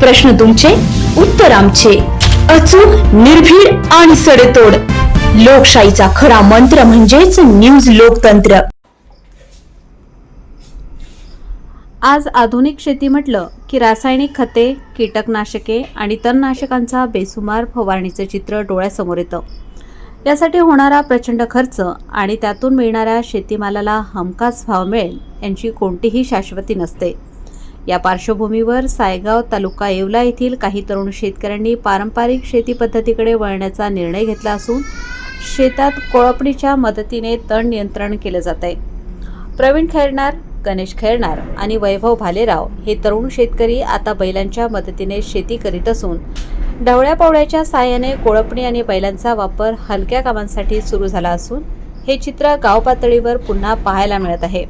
प्रश्न तुमचे उत्तर आमचे. अचूक निर्भीड आणि सडेतोड. लोकशाहीचा खरा मंत्र म्हणजेच न्यूज लोकतंत्र. आज आधुनिक शेती म्हटलं की रासायनिक खते कीटकनाशके आणि तणनाशकांचा बेसुमार फवारणीचं चित्र डोळ्यासमोर येतं. यासाठी होणारा प्रचंड खर्च आणि त्यातून मिळणाऱ्या शेतीमालाला हमखास भाव मिळेल यांची कोणतीही शाश्वती नसते. या पार्श्वभूमीवर सायगाव तालुका येवला येथील काही तरुण शेतकऱ्यांनी पारंपरिक शेती पद्धतीकडे वळण्याचा निर्णय घेतला असून शेतात कोळपणीच्या मदतीने तण नियंत्रण केलं जात आहे. प्रवीण खैरनार गणेश खैरनार आणि वैभव भालेराव हे तरुण शेतकरी आता बैलांच्या मदतीने शेती करीत असून ढवळ्या पावळ्याच्या साहाय्याने कोळपणी आणि बैलांचा वापर हलक्या कामांसाठी सुरू झाला असून हे चित्र गाव पातळीवर पुन्हा पाहायला मिळत आहे.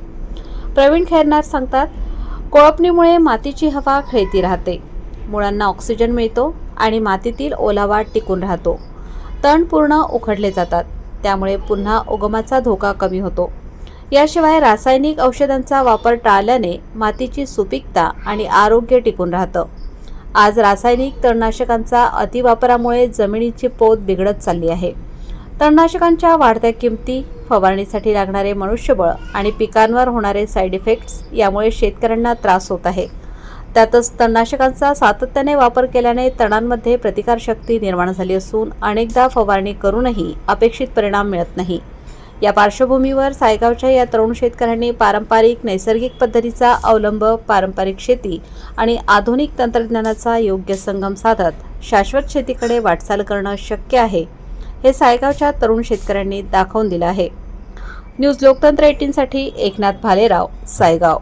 प्रवीण खैरनार सांगतात कोळपणीमुळे मातीची हवा खेळती राहते. मुळांना ऑक्सिजन मिळतो आणि मातीतील ओलावा टिकून राहतो. तण पूर्ण उखडले जातात. त्यामुळे पुन्हा उगमाचा धोका कमी होतो. याशिवाय रासायनिक औषधांचा वापर टाळल्याने मातीची सुपीकता आणि आरोग्य टिकून राहतं. आज रासायनिक तणनाशकांचा अतिवापरामुळे जमिनीची पोत बिघडत चालली आहे. तणनाशकांच्या वाढत्या किमती फवारणीसाठी लागणारे मनुष्यबळ आणि पिकांवर होणारे साईड इफेक्ट्स यामुळे शेतकऱ्यांना त्रास होत आहे. त्यातच तणनाशकांचा सातत्याने वापर केल्याने तणांमध्ये प्रतिकारशक्ती निर्माण झाली असून अनेकदा फवारणी करूनही अपेक्षित परिणाम मिळत नाही. या पार्श्वभूमीवर सायगावच्या या तरुण शेतकऱ्यांनी पारंपरिक नैसर्गिक पद्धतीचा अवलंब पारंपरिक शेती आणि आधुनिक तंत्रज्ञानाचा योग्य संगम साधत शाश्वत शेतीकडे वाटचाल करणं शक्य आहे हे सायगावच्या तरुण शेतकऱ्यांनी दाखवून दिलं आहे. न्यूज लोकतंत्र एटीनसाठी एकनाथ भालेराव सायगाव.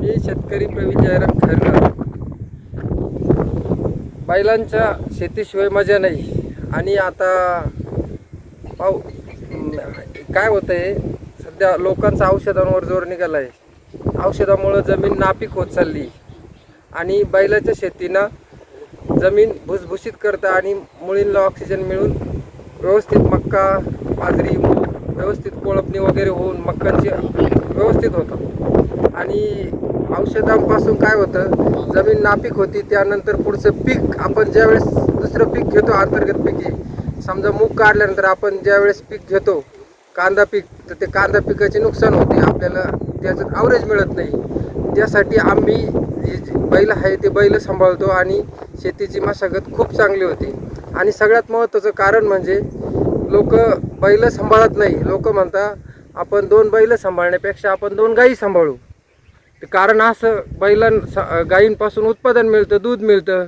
मी शेतकरी प्रवीण जयराम खैरनार बैलांच्या शेतीशिवाय मजा नाही. आणि आता पाऊ काय होतं आहे सध्या लोकांचा औषधांवर जोर निघाला आहे औषधामुळं जमीन नापीक होत चालली. आणि बैलाच्या शेतीनं जमीन भुसभुशीत करतं आणि मुळींना ऑक्सिजन मिळून व्यवस्थित मक्का बाजरी व्यवस्थित कोळपणी वगैरे होऊन मक्कांची व्यवस्थित होतं. आणि औषधांपासून काय होतं? जमीन नापीक होती त्यानंतर पुढचं पीक आपण ज्यावेळेस दुसरं पीक घेतो अंतर्गत पिके समजा मूग काढल्यानंतर आपण ज्यावेळेस पीक घेतो कांदा पीक तर ते कांदा पिकाचे नुकसान होते. आपल्याला त्याचं आवरेज मिळत नाही. त्यासाठी आम्ही जे बैल आहे ते बैल सांभाळतो आणि शेतीची मशागत खूप चांगली होती. आणि सगळ्यात महत्त्वाचं कारण म्हणजे लोक बैल सांभाळत नाही. लोक म्हणता आपण दोन बैल सांभाळण्यापेक्षा आपण दोन गायी सांभाळू. कारण असं बैलां गायींपासून उत्पादन मिळतं दूध मिळतं.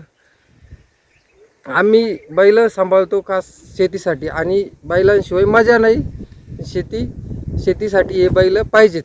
आम्ही बैल सांभाळतो खास शेतीसाठी? आणि बैलांशिवाय मजा नाही. शेती शेतीसाठी हे बैल पाहिजेच.